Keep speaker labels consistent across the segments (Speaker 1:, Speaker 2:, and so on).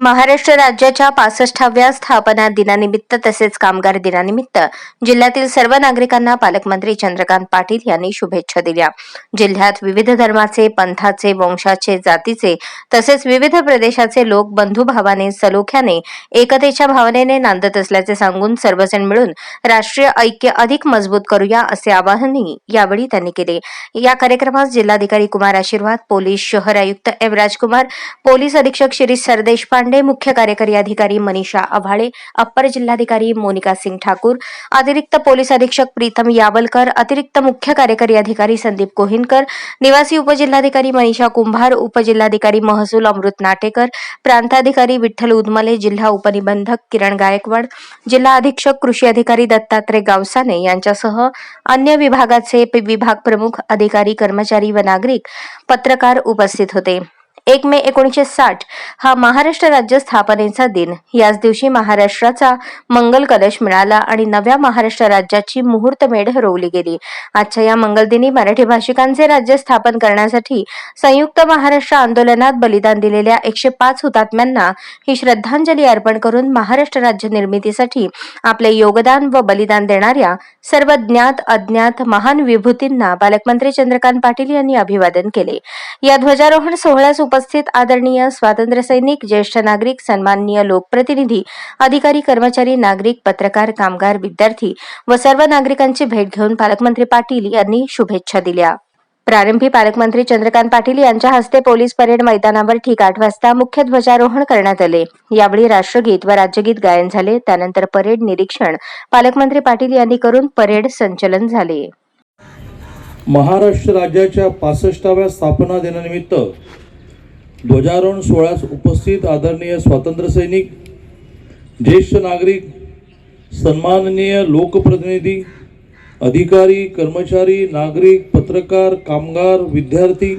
Speaker 1: महाराष्ट्र राज्याच्या पासष्टाव्या स्थापना दिनानिमित्त तसेच कामगार दिनानिमित्त जिल्ह्यातील सर्व नागरिकांना पालकमंत्री चंद्रकांत पाटील यांनी शुभेच्छा दिल्या. जिल्ह्यात विविध धर्माचे पंथाचे वंशाचे जातीचे तसेच विविध प्रदेशाचे लोक बंधुभावाने सलोख्याने एकतेच्या भावनेने नांदत असल्याचे सांगून सर्वजण मिळून राष्ट्रीय ऐक्य अधिक मजबूत करूया असे आवाहनही यावेळी त्यांनी केले. या कार्यक्रमात जिल्हाधिकारी कुमार आशीर्वाद पोलीस शहर आयुक्त एम राजकुमार पोलीस अधीक्षक शिरीष सरदेशपांडे मुख्य कार्यकारी अधिकारी मनीषा आव्हाळे अप्पर जिल्हाधिकारी मोनिका सिंग ठाकूर अतिरिक्त पोलीस अधीक्षक प्रीतम यावलकर अतिरिक्त मुख्य कार्यकारी अधिकारी संदीप कोहिनकर निवासी उपजिल्हाधिकारी मनीषा कुंभार उपजिल्हाधिकारी महसूल अमृत नाटेकर प्रांताधिकारी विठ्ठल उदमले जिल्हा उपनिबंधक किरण गायकवाड जिल्हा अधीक्षक कृषी अधिकारी दत्तात्रय गावसाने यांच्यासह अन्य विभागाचे विभाग प्रमुख अधिकारी कर्मचारी व नागरिक पत्रकार उपस्थित होते. एक मे एकोणीसशे साठ हा महाराष्ट्र राज्य स्थापनेचा दिन. याच दिवशी महाराष्ट्राचा मंगल कलश मिळाला आणि नव्या महाराष्ट्र राज्याची मुहूर्तमेढ रोवली गेली. आजच्या या मंगलदिनी मराठी भाषिकांचे राज्य स्थापन करण्यासाठी संयुक्त महाराष्ट्र आंदोलनात बलिदान दिलेल्या एकशे पाच हुतात्म्यांना ही श्रद्धांजली अर्पण करून महाराष्ट्र राज्य निर्मितीसाठी आपले योगदान व बलिदान देणाऱ्या सर्व ज्ञात अज्ञात महान विभूतींना पालकमंत्री चंद्रकांत पाटील यांनी अभिवादन केले. या ध्वजारोहण सोहळ्यास उपस्थित आदरणीय स्वातंत्र्य सैनिक ज्येष्ठ नागरिक सन्माननीय लोकप्रतिनिधी अधिकारी कर्मचारी नागरिक पत्रकार कामगार विद्यार्थी व सर्व नागरिकांची भेट घेऊन पालकमंत्री पाटील यांनी शुभेच्छा दिल्या. प्रारंभी पालकमंत्री चंद्रकांत पाटील यांच्या हस्ते पोलीस परेड मैदानावर ठीक आठ वाजता मुख्य ध्वजारोहण करण्यात आले. यावेळी राष्ट्रगीत व राज्यगीत गायन झाले. त्यानंतर परेड निरीक्षण पालकमंत्री पाटील यांनी करून परेड संचलन झाले.
Speaker 2: महाराष्ट्र राज्याच्या पासष्टाव्या स्थापना दिनानिमित्त ध्वजारोहण सोहळ्यास उपस्थित आदरणीय स्वातंत्र्यसैनिक ज्येष्ठ नागरिक सन्माननीय लोकप्रतिनिधी अधिकारी कर्मचारी नागरिक पत्रकार कामगार विद्यार्थी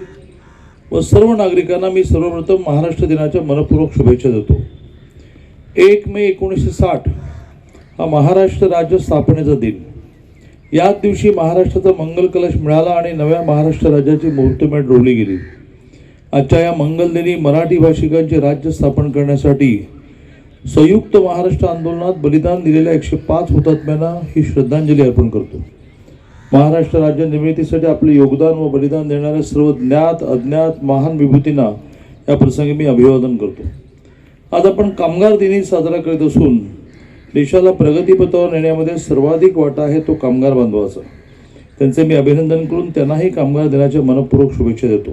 Speaker 2: व सर्व नागरिकांना मी सर्वप्रथम महाराष्ट्र दिनाच्या मनपूर्वक शुभेच्छा देतो. एक मे एकोणीसशे साठ हा महाराष्ट्र राज्य स्थापनेचा दिन. याच दिवशी महाराष्ट्राचा मंगल कलश मिळाला आणि नव्या महाराष्ट्र राज्याची मुहूर्तमेढ रोवली गेली. आजच्या या मंगलदिनी मराठी भाषिकांचे राज्य स्थापन करण्यासाठी संयुक्त महाराष्ट्र आंदोलनात बलिदान दिलेल्या एकशे पाच हुतात्म्यांना ही श्रद्धांजली अर्पण करतो. महाराष्ट्र राज्य निर्मितीसाठी आपले योगदान व बलिदान देणाऱ्या सर्व ज्ञात अज्ञात महान विभूतींना या प्रसंगी मी अभिवादन करतो. आज आपण कामगार दिनी साजरा करीत असून देशाला प्रगतीपथावर नेण्यामध्ये सर्वाधिक वाटा आहे तो कामगार बांधवाचा. त्यांचे मी अभिनंदन करून त्यांनाही कामगार दिनाच्या मनपूर्वक शुभेच्छा देतो.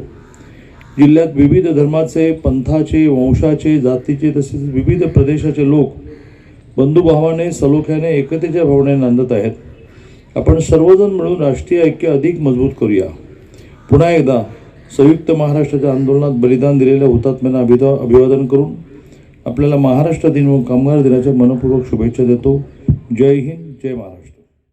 Speaker 2: जिल्ह्यात विविध धर्माचे पंथाचे वंशाचे जातीचे तसेच विविध प्रदेशाचे लोक बंधुभावाने सलोख्याने एकतेच्या भावने नांदत आहेत. आपण सर्वजण मिळून राष्ट्रीय ऐक्य अधिक मजबूत करूया. पुन्हा एकदा संयुक्त महाराष्ट्राच्या आंदोलनात बलिदान दिलेल्या हुतात्म्यांना अभिदा अभिवादन करून आपल्याला महाराष्ट्र दिन व कामगार दिनाच्या मनपूर्वक शुभेच्छा देतो. जय हिंद जय महाराष्ट्र.